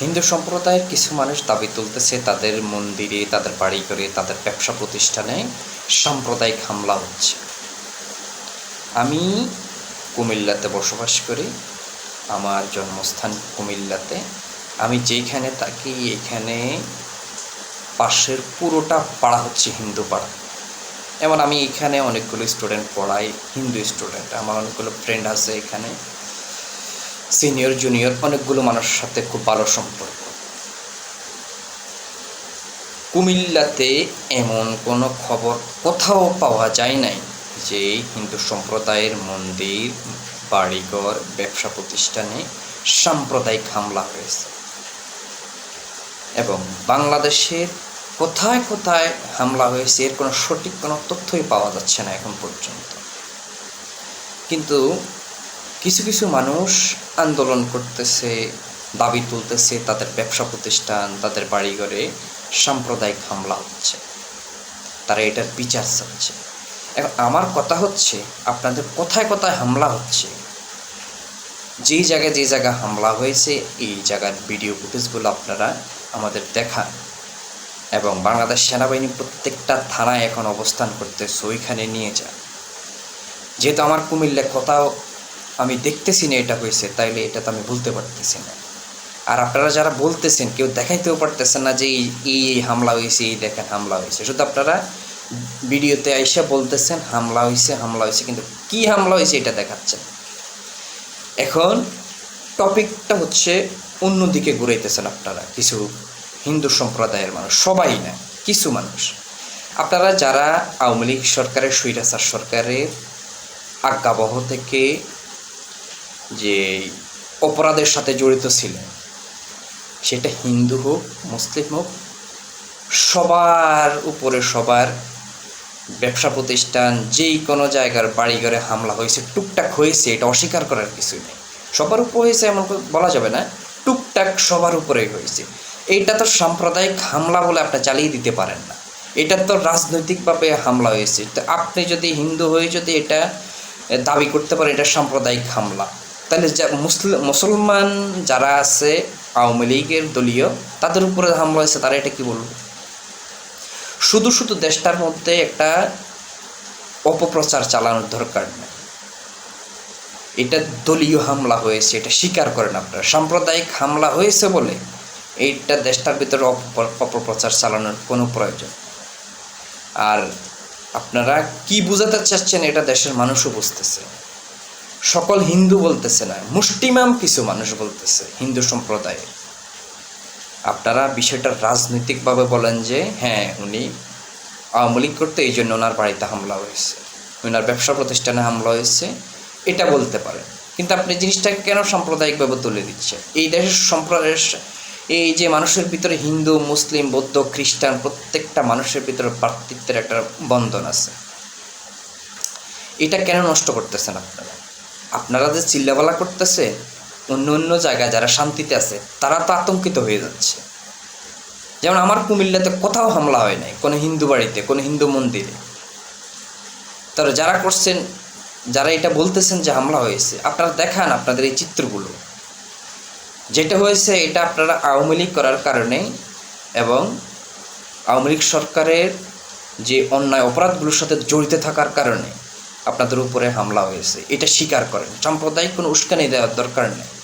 হিন্দু সম্প্রদায়ের কিছু মানুষ দাবি তুলতেছে, তাদের মন্দিরে, তাদের বাড়ি করে তাদের ব্যবসা প্রতিষ্ঠানে সাম্প্রদায়িক হামলা হচ্ছে। আমি কুমিল্লাতে বসবাস করি, আমার জন্মস্থান কুমিল্লাতে। আমি যেইখানে থাকি, এখানে পাশের পুরোটা পাড়া হচ্ছে হিন্দু পাড়া। এমন আমি এখানে অনেকগুলো স্টুডেন্ট পড়াই, হিন্দু স্টুডেন্ট। আমার অনেকগুলো ফ্রেন্ড আছে এখানে। সিনিয়র, জুনিয়র, অনেকগুলো মানুষের সাথে খুব ভালো সম্পর্ক। কুমিল্লাতে এমন কোনো খবর কোথাও পাওয়া যায় নাই যে হিন্দু সম্প্রদায়ের মন্দির, বাড়িঘর, ব্যবসা প্রতিষ্ঠানে সাম্প্রদায়িক হামলা হয়েছে। এবং বাংলাদেশের কোথায় কোথায় হামলা হয়েছে এর কোনো সঠিক কোনো তথ্যই পাওয়া যাচ্ছে না এখন পর্যন্ত। কিন্তু কিছু কিছু মানুষ আন্দোলন করতেছে, দাবি তুলতেছে, তাদের ব্যবসা প্রতিষ্ঠান, তাদের বাড়িঘরে সাম্প্রদায়িক হামলা হচ্ছে। তারা এটার বিচার চাচ্ছে। এখন আমার কথা হচ্ছে, আপনাদের কোথায় কোথায় হামলা হচ্ছে। যেই জায়গায় যে জায়গায় হামলা হয়েছে, এই জায়গার ভিডিও ফুটেজগুলো আপনারা আমাদের দেখান। এবং বাংলাদেশ সেনাবাহিনী প্রত্যেকটা থানায় এখন অবস্থান করতেছে, ওইখানে নিয়ে যান। যেহেতু আমার কুমিল্লা কোথাও আমি দেখতেছি না এটা হয়েছে, তাইলে এটা তো আমি বলতে পারতেছি না। আর আপনারা যারা বলতেছেন, কেউ দেখাইতেও পারতেছেন না যে এই এই হামলা হয়েছে, এই দেখেন হামলা হয়েছে। শুধু আপনারা ভিডিওতে আইসা বলতেছেন, হামলা হয়েছে হামলা হয়েছে, কিন্তু কি হামলা হয়েছে এটা দেখাচ্ছেন এখন টপিকটা হচ্ছে অন্যদিকে ঘুরাইতেছেন আপনারা, কিছু হিন্দু সম্প্রদায়ের মানুষ, সবাই না, কিছু মানুষ। আপনারা যারা আওয়ামী লীগ সরকারের, স্বৈরাচার সরকারের আজ্ঞাবহ থেকে যে অপরাধের সাথে জড়িত ছিলেন সেটা হিন্দু হোক, মুসলিম হোক, সবার উপরে সবার ব্যবসা প্রতিষ্ঠান, যেই কোনো জায়গার বাড়িঘরে হামলা হয়েছে, টুকটাক হয়েছে, এটা অস্বীকার করার কিছুই নেই। সবার উপর হয়েছে এমন বলা যাবে না, টুকটাক সবার উপরেই হয়েছে। এইটা তো সাম্প্রদায়িক হামলা বলে আপনি চালিয়ে দিতে পারেন না। এটা তো রাজনৈতিকভাবে হামলা হয়েছে। তো আপনি যদি হিন্দু হয়ে যদি এটা দাবি করতে পারেন, এটা সাম্প্রদায়িক হামলা। তাহলে মুসলমান যারা আছে আওয়ামী লীগের দলীয়, তাদের উপরে হামলা হয়েছে, তারা এটা কি বলবে? শুধু শুধু দেশটার মধ্যে একটা অপপ্রচার চালানোর দরকার নেই। এটা দলীয় হামলা হয়েছে, এটা স্বীকার করেন আপনারা। সাম্প্রদায়িক হামলা হয়েছে বলে এইটা দেশটার ভিতরে অপ- অপপ্রচার চালানোর কোনো প্রয়োজন। আর আপনারা কি বোঝাতে চাচ্ছেন, এটা দেশের মানুষও বুঝতেছে। সকল হিন্দু বলতেছে না, মুষ্টিমাম কিছু মানুষ বলতেছে হিন্দু সম্প্রদায়ের আপনারা বিষয়টা রাজনৈতিকভাবে বলেন যে হ্যাঁ উনি আওয়ামী লীগ করতে এই জন্য ওনার বাড়িতে হামলা হয়েছে, ওনার ব্যবসা প্রতিষ্ঠানে হামলা হয়েছে, এটা বলতে পারেন। কিন্তু আপনি জিনিসটাকে কেন সাম্প্রদায়িকভাবে তুলে দিচ্ছে এই দেশের সম্প্রদায়ের এই যে মানুষের ভিতরে হিন্দু, মুসলিম, বৌদ্ধ, খ্রিস্টান প্রত্যেকটা মানুষের ভিতরে ভ্রাতৃত্বের একটা বন্ধন আছে। এটা কেন নষ্ট করতেছেন আপনারা? আপনারা যে চিল্লাবালা করতেছে, অন্য অন্য জায়গায় যারা শান্তিতে আছে, তারা তো আতঙ্কিত হয়ে যাচ্ছে। যেমন আমার কুমিল্লাতে কোথাও হামলা হয় নাই, কোনো হিন্দু বাড়িতে, কোনো হিন্দু মন্দিরে। তারা যারা করছেন, যারা এটা বলতেছেন যে হামলা হয়েছে, আপনারা দেখান আপনাদের এই চিত্রগুলো। যেটা হয়েছে, এটা আপনারা আওয়ামী লীগ করার কারণে এবং আওয়ামী লীগ সরকারের যে অন্যায় অপরাধগুলোর সাথে জড়িত থাকার কারণে। আপনাদের উপরে হামলা হয়েছে। এটা স্বীকার করেন। সাম্প্রদায়িক কোনো উস্কানি দেওয়ার দরকার নেই।